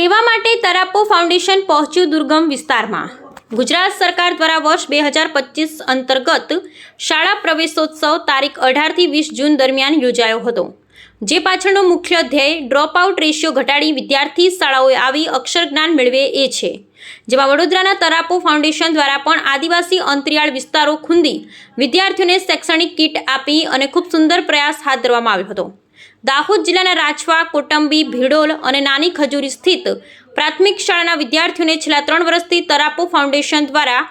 સેવા માટે તરાપો ફાઉન્ડેશન પહોંચ્યું દુર્ગમ વિસ્તારમાં. ગુજરાત સરકાર દ્વારા વર્ષ બે હજાર પચીસ અંતર્ગત શાળા પ્રવેશોત્સવ તારીખ અઢારથી વીસ જૂન દરમિયાન યોજાયો હતો, જે પાછળનો મુખ્ય ધ્યેય ડ્રોપ આઉટ રેશિયો ઘટાડી વિદ્યાર્થી શાળાઓએ આવી અક્ષર જ્ઞાન મેળવે એ છે, જેમાં વડોદરાના તરાપો ફાઉન્ડેશન દ્વારા પણ આદિવાસી અંતરિયાળ વિસ્તારો ખૂંદી વિદ્યાર્થીઓને શૈક્ષણિક કીટ આપી અને ખૂબ સુંદર પ્રયાસ હાથ ધરવામાં આવ્યો હતો. દાહોદ જિલ્લાના રાજવા, કોટંબી, ભીડોલ અને નાની ખજૂરી સ્થિત પ્રાથમિક શાળાના વિદ્યાર્થીઓને છેલ્લા ત્રણ વર્ષથી તરાપો ફાઉન્ડેશન દ્વારા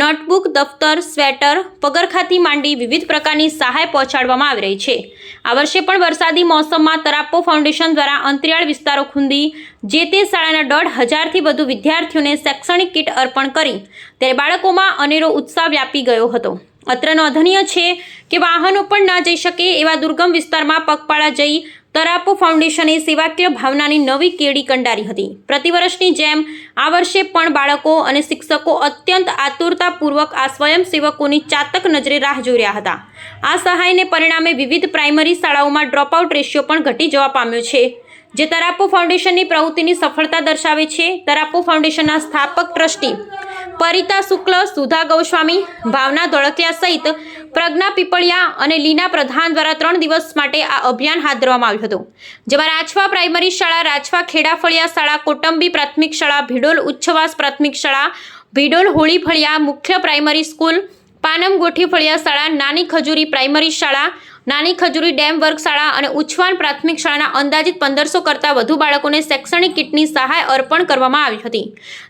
નોટબુક, દફતર, સ્વેટર પગરખાથી માંડી વિવિધ પ્રકારની સહાય પહોંચાડવામાં આવી રહી છે. આ વર્ષે પણ વરસાદી મોસમમાં તરાપો ફાઉન્ડેશન દ્વારા અંતરિયાળ વિસ્તારો ખૂંદી, જે તે શાળાના દોઢ હજારથી વધુ વિદ્યાર્થીઓને શૈક્ષણિક કીટ અર્પણ કરી, ત્યારે બાળકોમાં અનેરો ઉત્સાહ વ્યાપી ગયો હતો. અત્રે નોંધનીય છે કે વાહનો પણ ના જઈ શકે એવા દુર્ગમ વિસ્તારમાં પગપાળા જઈ તરાપો ફાઉન્ડેશને સેવાકીય ભાવનાની નવી કેડી કંડારી હતી. પ્રતિવર્ષની જેમ આ વર્ષે પણ બાળકો અને શિક્ષકો અત્યંત આતુરતાપૂર્વક આ સ્વયંસેવકોની ચાતક નજરે રાહ જોઈ રહ્યા હતા. આ સહાયને પરિણામે વિવિધ પ્રાઇમરી શાળાઓમાં ડ્રોપઆઉટ રેશિયો પણ ઘટી જવા પામ્યો છે. જે તરાપો ફાઉન્ડેશનની પ્રવૃત્તિની સફળતા દર્શાવે છે, તરાપો ફાઉન્ડેશનના સ્થાપક ટ્રસ્ટી પરિતા શુક્લ, સુધા ગૌસ્વામી, ભાવના ધોળકિયા સહિત પ્રજ્ઞા પીપળિયા અને લીના પ્રધાન દ્વારા ત્રણ દિવસ માટે આ અભિયાન હાથ ધરવામાં આવ્યું હતું, જેમાં રાજવા પ્રાઇમરી શાળા, રાજવા ખેડાફળિયા શાળા, કોટંબી પ્રાથમિક શાળા, ભીડોલ ઉચ્છવાસ પ્રાથમિક શાળા, ભીડોલ હોળી ફળિયા, મુખ્ય પ્રાઇમરી સ્કૂલ, પાનમ ગોઠી ફળિયા શાળા, નાની ખજૂરી પ્રાઇમરી શાળા નાની ખજૂરી ડેમ વર્ગશાળા અને ઉછવાન પ્રાથમિક શાળાના અંદાજિત પંદરસો કરતાં વધુ બાળકોને શૈક્ષણિક કિટની સહાય અર્પણ કરવામાં આવી હતી.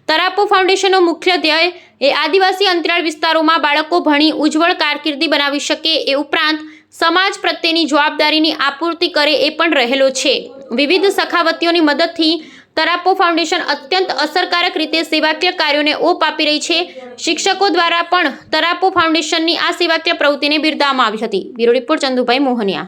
તરાપો ફાઉન્ડેશનનો મુખ્ય ધ્યેય એ આદિવાસી અંતરાળ વિસ્તારોમાં બાળકો ભણી ઉજ્જવળ કારકિર્દી બનાવી શકે એ ઉપરાંત સમાજ પ્રત્યેની જવાબદારીની આપૂર્તિ કરે એ પણ રહેલો છે. વિવિધ સખાવતીઓની મદદથી તરાપો ફાઉન્ડેશન અત્યંત અસરકારક રીતે સેવાકીય કાર્યોને ઓપ આપી રહી છે. શિક્ષકો દ્વારા પણ તરાપો ફાઉન્ડેશનની આ સેવાકીય પ્રવૃત્તિને બિરદાવવામાં આવી હતી. Bureau report Chandubhai Mohaniya.